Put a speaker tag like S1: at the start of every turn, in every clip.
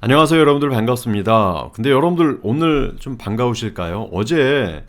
S1: 안녕하세요 여러분들 반갑습니다. 근데 여러분들 오늘 좀 반가우실까요? 어제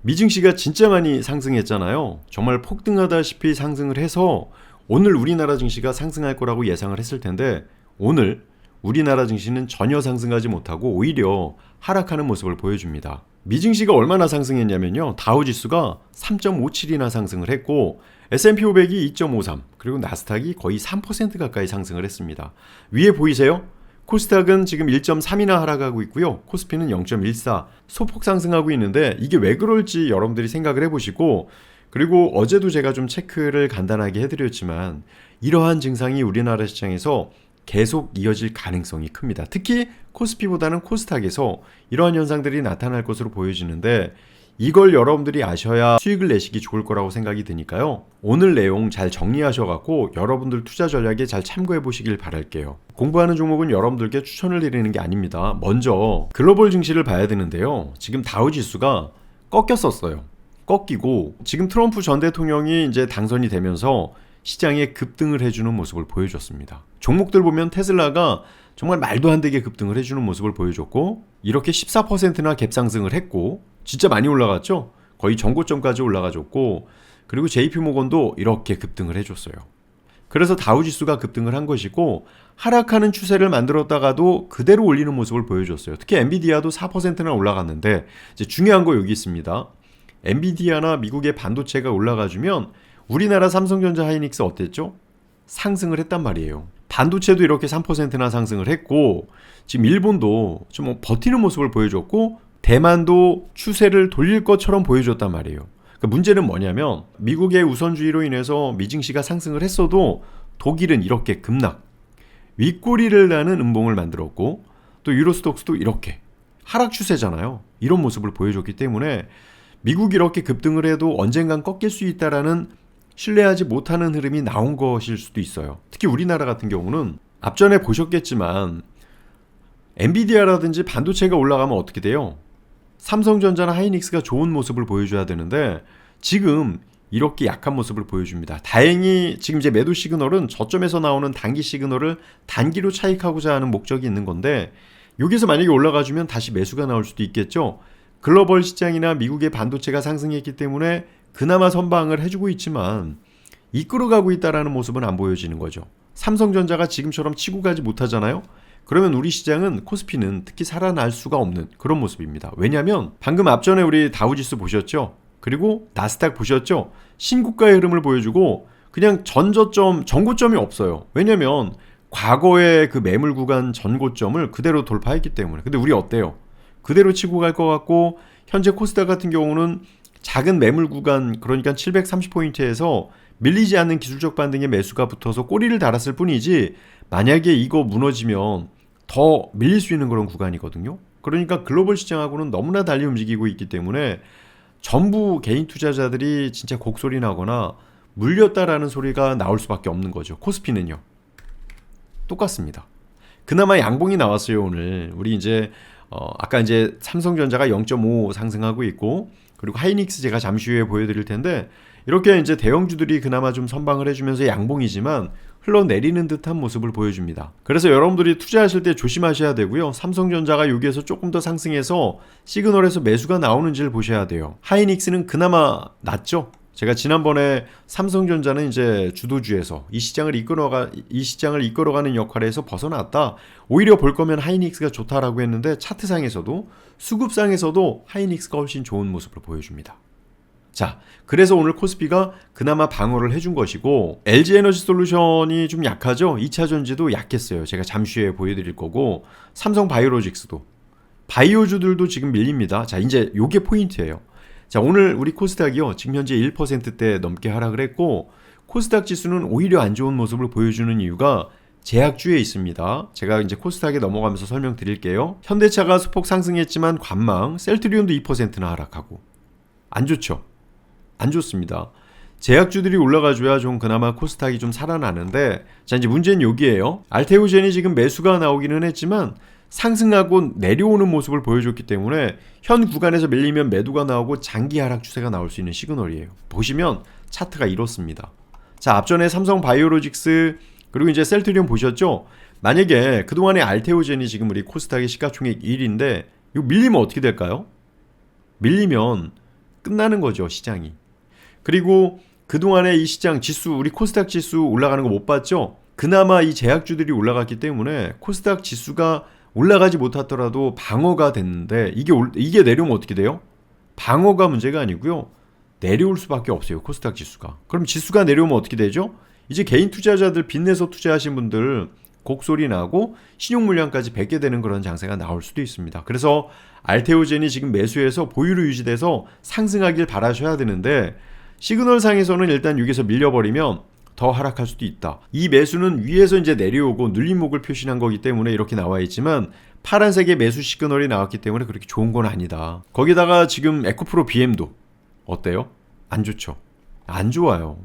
S1: 미증시가 진짜 많이 상승했잖아요. 정말 폭등하다시피 상승을 해서 오늘 우리나라 증시가 상승할 거라고 예상을 했을 텐데 오늘 우리나라 증시는 전혀 상승하지 못하고 오히려 하락하는 모습을 보여줍니다. 미증시가 얼마나 상승했냐면요. 다우지수가 3.57이나 상승을 했고 S&P 500이 2.53 그리고 나스닥이 거의 3% 가까이 상승을 했습니다. 위에 보이세요? 코스닥은 지금 1.3이나 하락하고 있고요. 코스피는 0.14 소폭 상승하고 있는데 이게 왜 그럴지 여러분들이 생각을 해보시고 그리고 어제도 제가 좀 체크를 간단하게 해드렸지만 이러한 증상이 우리나라 시장에서 계속 이어질 가능성이 큽니다. 특히 코스피보다는 코스닥에서 이러한 현상들이 나타날 것으로 보여지는데 이걸 여러분들이 아셔야 수익을 내시기 좋을 거라고 생각이 드니까요. 오늘 내용 잘 정리하셔갖고 여러분들 투자 전략에 잘 참고해 보시길 바랄게요. 공부하는 종목은 여러분들께 추천을 드리는 게 아닙니다. 먼저 글로벌 증시를 봐야 되는데요. 지금 다우 지수가 꺾였었어요. 꺾이고 지금 트럼프 전 대통령이 이제 당선이 되면서 시장에 급등을 해주는 모습을 보여줬습니다. 종목들 보면 테슬라가 정말 말도 안 되게 급등을 해주는 모습을 보여줬고 이렇게 14%나 갭상승을 했고 진짜 많이 올라갔죠. 거의 전고점까지 올라가줬고 그리고 JP 모건도 이렇게 급등을 해줬어요. 그래서 다우 지수가 급등을 한 것이고 하락하는 추세를 만들었다가도 그대로 올리는 모습을 보여줬어요. 특히 엔비디아도 4%나 올라갔는데 중요한 거 여기 있습니다. 엔비디아나 미국의 반도체가 올라가주면 우리나라 삼성전자 하이닉스 어땠죠? 상승을 했단 말이에요. 반도체도 이렇게 3%나 상승을 했고 지금 일본도 좀 버티는 모습을 보여줬고 대만도 추세를 돌릴 것처럼 보여줬단 말이에요. 그러니까 문제는 뭐냐면 미국의 우선주의로 인해서 미증시가 상승을 했어도 독일은 이렇게 급락, 윗꼬리를 나는 음봉을 만들었고 또 유로스톡스도 이렇게 하락 추세잖아요. 이런 모습을 보여줬기 때문에 미국이 이렇게 급등을 해도 언젠간 꺾일 수 있다라는 신뢰하지 못하는 흐름이 나온 것일 수도 있어요. 특히 우리나라 같은 경우는 앞전에 보셨겠지만 엔비디아라든지 반도체가 올라가면 어떻게 돼요? 삼성전자나 하이닉스가 좋은 모습을 보여줘야 되는데 지금 이렇게 약한 모습을 보여줍니다. 다행히 지금 이제 매도 시그널은 저점에서 나오는 단기 시그널을 단기로 차익하고자 하는 목적이 있는 건데 여기서 만약에 올라가주면 다시 매수가 나올 수도 있겠죠. 글로벌 시장이나 미국의 반도체가 상승했기 때문에 그나마 선방을 해주고 있지만 이끌어가고 있다라는 모습은 안 보여지는 거죠. 삼성전자가 지금처럼 치고 가지 못하잖아요. 그러면 우리 시장은 코스피는 특히 살아날 수가 없는 그런 모습입니다. 왜냐하면 방금 앞전에 우리 다우지수 보셨죠? 그리고 나스닥 보셨죠? 신고가의 흐름을 보여주고 그냥 전저점, 전고점이 없어요. 왜냐면 과거의 그 매물 구간 전고점을 그대로 돌파했기 때문에. 근데 우리 어때요? 그대로 치고 갈 것 같고 현재 코스닥 같은 경우는 작은 매물 구간 그러니까 730포인트에서 밀리지 않는 기술적 반등의 매수가 붙어서 꼬리를 달았을 뿐이지 만약에 이거 무너지면 더 밀릴 수 있는 그런 구간이거든요. 그러니까 글로벌 시장하고는 너무나 달리 움직이고 있기 때문에 전부 개인 투자자들이 진짜 곡소리 나거나 물렸다라는 소리가 나올 수밖에 없는 거죠. 코스피는요. 똑같습니다. 그나마 양봉이 나왔어요, 오늘. 우리 이제 어, 아까 이제 삼성전자가 0.5 상승하고 있고 그리고 하이닉스 제가 잠시 후에 보여드릴 텐데 이렇게 이제 대형주들이 그나마 좀 선방을 해주면서 양봉이지만 흘러내리는 듯한 모습을 보여줍니다. 그래서 여러분들이 투자하실 때 조심하셔야 되고요. 삼성전자가 여기에서 조금 더 상승해서 시그널에서 매수가 나오는지를 보셔야 돼요. 하이닉스는 그나마 낫죠. 제가 지난번에 삼성전자는 이제 주도주에서 이 시장을 이끌어가 이 시장을 이끌어가는 역할에서 벗어났다. 오히려 볼 거면 하이닉스가 좋다라고 했는데 차트상에서도 수급상에서도 하이닉스가 훨씬 좋은 모습을 보여줍니다. 자, 그래서 오늘 코스피가 그나마 방어를 해준 것이고 LG 에너지 솔루션이 좀 약하죠. 2차 전지도 약했어요. 제가 잠시 후에 보여드릴 거고 삼성 바이오로직스도 바이오주들도 지금 밀립니다. 자, 이제 요게 포인트예요. 자, 오늘 우리 코스닥이요. 지금 현재 1%대 넘게 하락을 했고 코스닥 지수는 오히려 안 좋은 모습을 보여주는 이유가 제약주에 있습니다. 제가 이제 코스닥에 넘어가면서 설명드릴게요. 현대차가 소폭 상승했지만 관망, 셀트리온도 2%나 하락하고 안 좋죠. 안 좋습니다. 제약주들이 올라가줘야 좀 그나마 코스닥이 좀 살아나는데 자 이제 문제는 여기에요. 알테오젠이 지금 매수가 나오기는 했지만 상승하고 내려오는 모습을 보여줬기 때문에 현 구간에서 밀리면 매도가 나오고 장기 하락 추세가 나올 수 있는 시그널이에요. 보시면 차트가 이렇습니다. 자, 앞전에 삼성 바이오로직스 그리고 이제 셀트리온 보셨죠? 만약에 그동안의 알테오젠이 지금 우리 코스닥의 시가총액 1위인데 이거 밀리면 어떻게 될까요? 밀리면 끝나는 거죠, 시장이. 그리고 그동안에 이 시장 지수, 우리 코스닥 지수 올라가는 거 못 봤죠? 그나마 이 제약주들이 올라갔기 때문에 코스닥 지수가 올라가지 못하더라도 방어가 됐는데 이게 올, 이게 내려오면 어떻게 돼요? 방어가 문제가 아니고요. 내려올 수밖에 없어요. 코스닥 지수가. 그럼 지수가 내려오면 어떻게 되죠? 이제 개인 투자자들 빚내서 투자하신 분들 곡소리 나고 신용 물량까지 뱉게 되는 그런 장세가 나올 수도 있습니다. 그래서 알테오젠이 지금 매수해서 보유로 유지돼서 상승하길 바라셔야 되는데 시그널 상에서는 일단 여기서 밀려버리면 더 하락할 수도 있다. 이 매수는 위에서 이제 내려오고 눌림목을 표시한 거기 때문에 이렇게 나와 있지만 파란색의 매수 시그널이 나왔기 때문에 그렇게 좋은 건 아니다. 거기다가 지금 에코프로 BM도 어때요? 안 좋죠. 안 좋아요.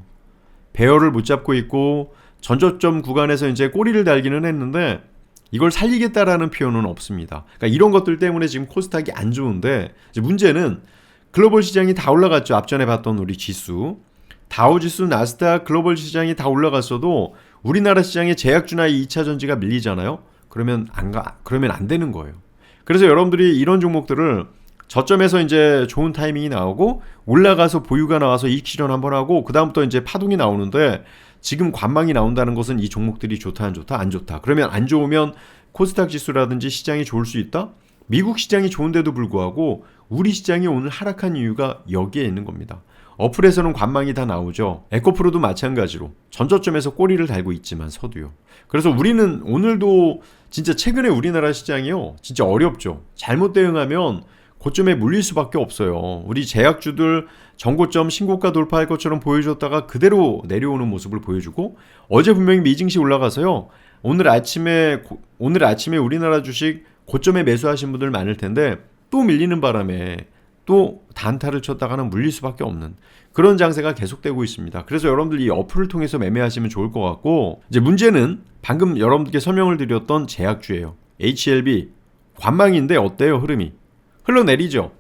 S1: 배열을 못 잡고 있고 전저점 구간에서 이제 꼬리를 달기는 했는데 이걸 살리겠다라는 표현은 없습니다. 그러니까 이런 것들 때문에 지금 코스닥이 안 좋은데 문제는 글로벌 시장이 다 올라갔죠. 앞전에 봤던 우리 지수. 다우 지수, 나스닥, 글로벌 시장이 다 올라갔어도 우리나라 시장의 제약주나 2차 전지가 밀리잖아요. 그러면 안 가, 그러면 안 되는 거예요. 그래서 여러분들이 이런 종목들을 저점에서 이제 좋은 타이밍이 나오고 올라가서 보유가 나와서 이익 실현 한번 하고 그다음부터 이제 파동이 나오는데 지금 관망이 나온다는 것은 이 종목들이 좋다 안 좋다 안 좋다. 그러면 안 좋으면 코스닥 지수라든지 시장이 좋을 수 있다? 미국 시장이 좋은데도 불구하고 우리 시장이 오늘 하락한 이유가 여기에 있는 겁니다. 어플에서는 관망이 다 나오죠. 에코프로도 마찬가지로 전저점에서 꼬리를 달고 있지만 서도요. 그래서 우리는 오늘도 진짜 최근에 우리나라 시장이요. 진짜 어렵죠. 잘못 대응하면 고점에 물릴 수밖에 없어요. 우리 제약주들 전고점 신고가 돌파할 것처럼 보여줬다가 그대로 내려오는 모습을 보여주고 어제 분명히 미증시 올라가서요. 오늘 아침에 오늘 아침에 우리나라 주식 고점에 매수하신 분들 많을 텐데 또 밀리는 바람에 또 단타를 쳤다가는 물릴 수밖에 없는 그런 장세가 계속되고 있습니다. 그래서 여러분들 이 어플을 통해서 매매하시면 좋을 것 같고 이제 문제는 방금 여러분들께 설명을 드렸던 제약주예요. HLB 관망인데 어때요 흐름이? 흘러내리죠.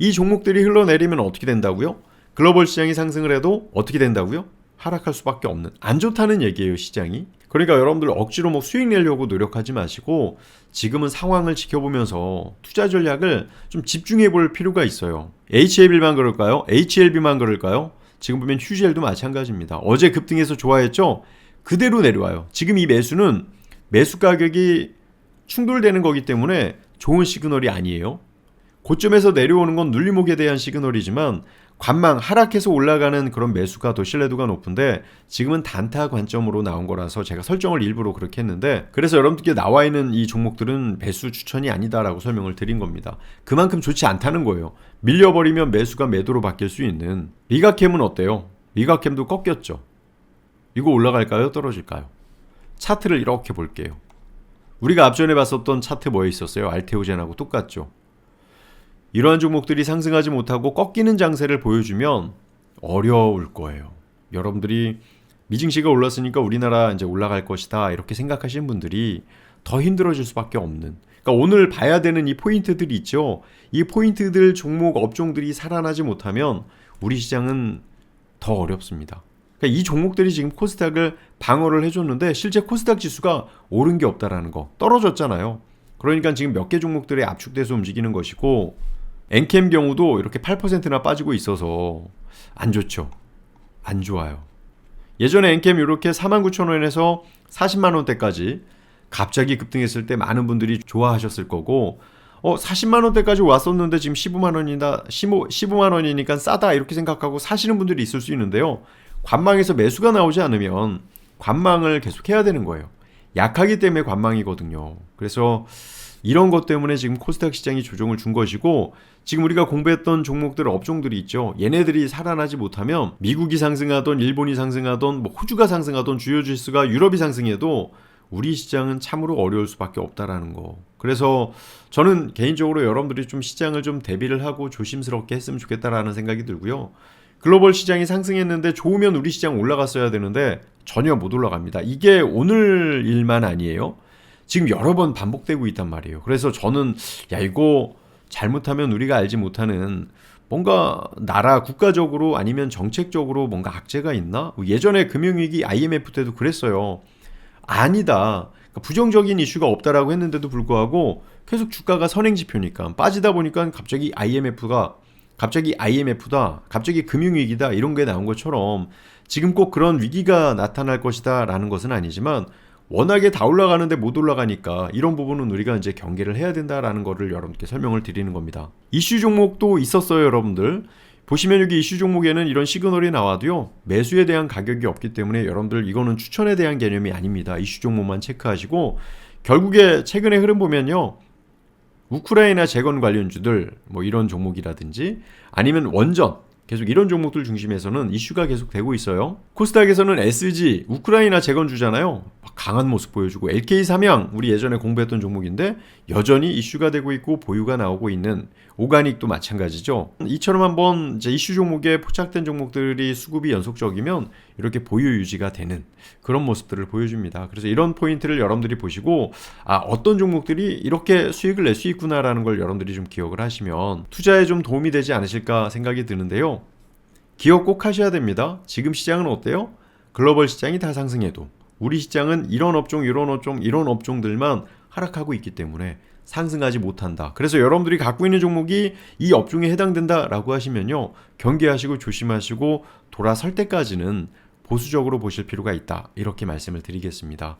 S1: 이 종목들이 흘러내리면 어떻게 된다고요? 글로벌 시장이 상승을 해도 어떻게 된다고요? 하락할 수밖에 없는 안 좋다는 얘기예요 시장이 그러니까 여러분들 억지로 뭐 수익 내려고 노력하지 마시고 지금은 상황을 지켜보면서 투자 전략을 좀 집중해 볼 필요가 있어요. HLB만 그럴까요? HLB만 그럴까요? 지금 보면 휴젤도 마찬가지입니다. 어제 급등해서 좋아했죠? 그대로 내려와요. 지금 이 매수는 매수 가격이 충돌되는 거기 때문에 좋은 시그널이 아니에요. 고점에서 내려오는 건 눌림목에 대한 시그널이지만 관망 하락해서 올라가는 그런 매수가 더 신뢰도가 높은데 지금은 단타 관점으로 나온 거라서 제가 설정을 일부러 그렇게 했는데 그래서 여러분들께 나와 있는 이 종목들은 매수 추천이 아니다라고 설명을 드린 겁니다. 그만큼 좋지 않다는 거예요. 밀려버리면 매수가 매도로 바뀔 수 있는 미가캠은 어때요? 미가캠도 꺾였죠. 이거 올라갈까요? 떨어질까요? 차트를 이렇게 볼게요. 우리가 앞전에 봤었던 차트 뭐에 있었어요? 알테오젠하고 똑같죠. 이러한 종목들이 상승하지 못하고 꺾이는 장세를 보여주면 어려울 거예요. 여러분들이 미증시가 올랐으니까 우리나라 이제 올라갈 것이다 이렇게 생각하시는 분들이 더 힘들어질 수밖에 없는. 그러니까 오늘 봐야 되는 이 포인트들이 있죠. 이 포인트들 종목 업종들이 살아나지 못하면 우리 시장은 더 어렵습니다. 그러니까 이 종목들이 지금 코스닥을 방어를 해줬는데 실제 코스닥 지수가 오른 게 없다라는 거 떨어졌잖아요. 그러니까 지금 몇 개 종목들이 압축돼서 움직이는 것이고 엔캠 경우도 이렇게 8%나 빠지고 있어서 안 좋죠. 안 좋아요. 예전에 엔캠 이렇게 49,000원에서 40만 원대까지 갑자기 급등했을 때 많은 분들이 좋아하셨을 거고 어 40만 원대까지 왔었는데 지금 15만 원이나 15, 15만 원이니까 싸다 이렇게 생각하고 사시는 분들이 있을 수 있는데요. 관망에서 매수가 나오지 않으면 관망을 계속 해야 되는 거예요. 약하기 때문에 관망이거든요. 그래서 이런 것 때문에 지금 코스닥 시장이 조정을 준 것이고 지금 우리가 공부했던 종목들 업종들이 있죠. 얘네들이 살아나지 못하면 미국이 상승하던 일본이 상승하던 뭐 호주가 상승하던 주요 지수가 유럽이 상승해도 우리 시장은 참으로 어려울 수밖에 없다라는 거. 그래서 저는 개인적으로 여러분들이 좀 시장을 좀 대비를 하고 조심스럽게 했으면 좋겠다라는 생각이 들고요. 글로벌 시장이 상승했는데 좋으면 우리 시장 올라갔어야 되는데 전혀 못 올라갑니다. 이게 오늘 일만 아니에요. 지금 여러 번 반복되고 있단 말이에요. 그래서 저는 야 이거 잘못하면 우리가 알지 못하는 뭔가 나라 국가적으로 아니면 정책적으로 뭔가 악재가 있나? 예전에 금융위기 IMF 때도 그랬어요. 아니다. 그러니까 부정적인 이슈가 없다라고 했는데도 불구하고 계속 주가가 선행 지표니까 빠지다 보니까 갑자기 IMF가 갑자기 IMF다, 갑자기 금융위기다 이런 게 나온 것처럼 지금 꼭 그런 위기가 나타날 것이다 라는 것은 아니지만 워낙에 다 올라가는데 못 올라가니까 이런 부분은 우리가 이제 경계를 해야 된다라는 거를 여러분께 설명을 드리는 겁니다. 이슈 종목도 있었어요, 여러분들. 보시면 여기 이슈 종목에는 이런 시그널이 나와도요. 매수에 대한 가격이 없기 때문에 여러분들 이거는 추천에 대한 개념이 아닙니다. 이슈 종목만 체크하시고 결국에 최근의 흐름 보면요. 우크라이나 재건 관련주들 뭐 이런 종목이라든지 아니면 원전 계속 이런 종목들 중심에서는 이슈가 계속 되고 있어요. 코스닥에서는 SG 우크라이나 재건주잖아요. 강한 모습 보여주고 LK 삼양 우리 예전에 공부했던 종목인데 여전히 이슈가 되고 있고 보유가 나오고 있는 오가닉도 마찬가지죠. 이처럼 한번 이제 이슈 종목에 포착된 종목들이 수급이 연속적이면 이렇게 보유 유지가 되는 그런 모습들을 보여줍니다. 그래서 이런 포인트를 여러분들이 보시고 아 어떤 종목들이 이렇게 수익을 낼 수 있구나라는 걸 여러분들이 좀 기억을 하시면 투자에 좀 도움이 되지 않으실까 생각이 드는데요. 기억 꼭 하셔야 됩니다. 지금 시장은 어때요? 글로벌 시장이 다 상승해도 우리 시장은 이런 업종, 이런 업종, 이런 업종들만 하락하고 있기 때문에 상승하지 못한다. 그래서 여러분들이 갖고 있는 종목이 이 업종에 해당된다라고 하시면요. 경계하시고 조심하시고 돌아설 때까지는 보수적으로 보실 필요가 있다. 이렇게 말씀을 드리겠습니다.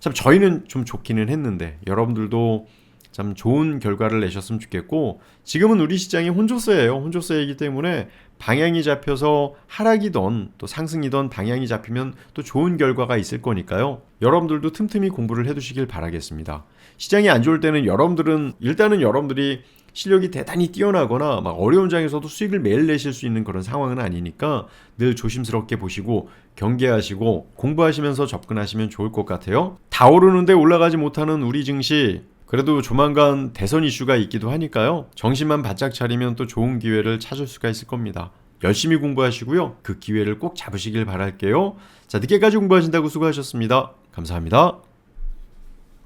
S1: 참 저희는 좀 좋기는 했는데 여러분들도 참 좋은 결과를 내셨으면 좋겠고 지금은 우리 시장이 혼조세예요. 혼조세이기 때문에 방향이 잡혀서 하락이던 또 상승이던 방향이 잡히면 또 좋은 결과가 있을 거니까요. 여러분들도 틈틈이 공부를 해두시길 바라겠습니다. 시장이 안 좋을 때는 여러분들은 일단은 여러분들이 실력이 대단히 뛰어나거나 막 어려운 장에서도 수익을 매일 내실 수 있는 그런 상황은 아니니까 늘 조심스럽게 보시고 경계하시고 공부하시면서 접근하시면 좋을 것 같아요. 다 오르는데 올라가지 못하는 우리 증시 그래도 조만간 대선 이슈가 있기도 하니까요. 정신만 바짝 차리면 또 좋은 기회를 찾을 수가 있을 겁니다. 열심히 공부하시고요. 그 기회를 꼭 잡으시길 바랄게요. 자, 늦게까지 공부하신다고 수고하셨습니다. 감사합니다.